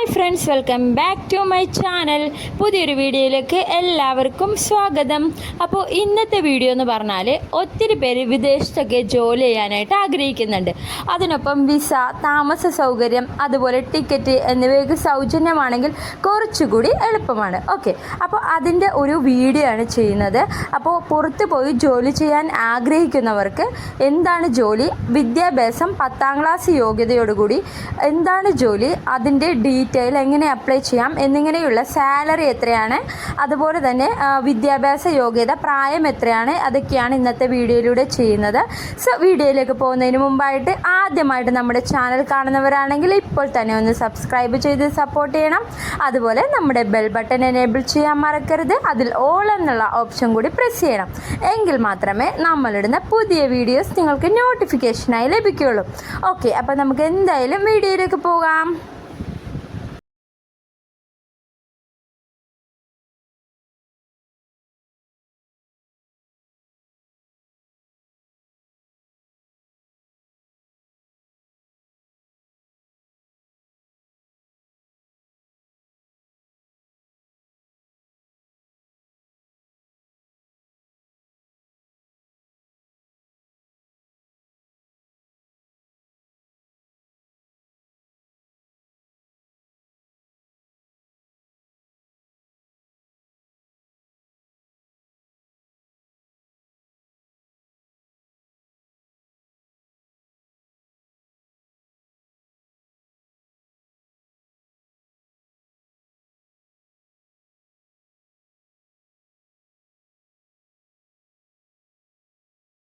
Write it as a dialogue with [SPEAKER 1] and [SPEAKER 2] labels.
[SPEAKER 1] Hi friends welcome back to my channel പുതിയൊരു വീഡിയോയിലേക്ക് എല്ലാവർക്കും സ്വാഗതം. അപ്പോൾ ഇന്നത്തെ വീഡിയോ എന്ന് പറഞ്ഞാൽ ഒത്തിരി പേര് വിദേശത്തൊക്കെ ജോലി ചെയ്യാനായിട്ട് ആഗ്രഹിക്കുന്നുണ്ട്. അതിനൊപ്പം വിസ താമസ സൗകര്യം അതുപോലെ ടിക്കറ്റ് എന്നിവയൊക്കെ സൗജന്യമാണെങ്കിൽ കുറച്ചുകൂടി എളുപ്പമാണ്. ഓക്കെ അപ്പോൾ അതിന്റെ ഒരു വീഡിയോ ആണ് ചെയ്യുന്നത്. അപ്പോൾ പുറത്ത് പോയി ജോലി ചെയ്യാൻ ആഗ്രഹിക്കുന്നവർക്ക് എന്താണ് ജോലി? വിദ്യാഭ്യാസം പത്താം ക്ലാസ് യോഗ്യതയോടുകൂടി എന്താണ് ജോലി? അതിന്റെ ഡീറ്റെയിൽ എങ്ങനെ അപ്ലൈ ചെയ്യാം എന്നിങ്ങനെയുള്ള സാലറി എത്രയാണ്? അതുപോലെ തന്നെ വിദ്യാഭ്യാസ യോഗ്യത പ്രായം എത്രയാണ്? അതൊക്കെയാണ് ഇന്നത്തെ വീഡിയോയിലൂടെ ചെയ്യുന്നത്. സോ വീഡിയോയിലേക്ക് പോകുന്നതിന് മുമ്പായിട്ട് ആദ്യമായിട്ട് നമ്മുടെ ചാനൽ കാണുന്നവരാണെങ്കിൽ ഇപ്പോൾ തന്നെ ഒന്ന് സബ്സ്ക്രൈബ് ചെയ്ത് സപ്പോർട്ട് ചെയ്യണം. അതുപോലെ നമ്മുടെ ബെൽ ബട്ടൺ എനേബിൾ ചെയ്യാൻ മറക്കരുത്. അതിൽ ഓൾ എന്നുള്ള ഓപ്ഷൻ കൂടി പ്രസ് ചെയ്യണം. എങ്കിൽ മാത്രമേ നമ്മളിടുന്ന പുതിയ വീഡിയോസ് നിങ്ങൾക്ക് നോട്ടിഫിക്കേഷനായി ലഭിക്കുകയുള്ളൂ. ഓക്കെ അപ്പോൾ നമുക്ക് എന്തായാലും വീഡിയോയിലേക്ക് പോകാം.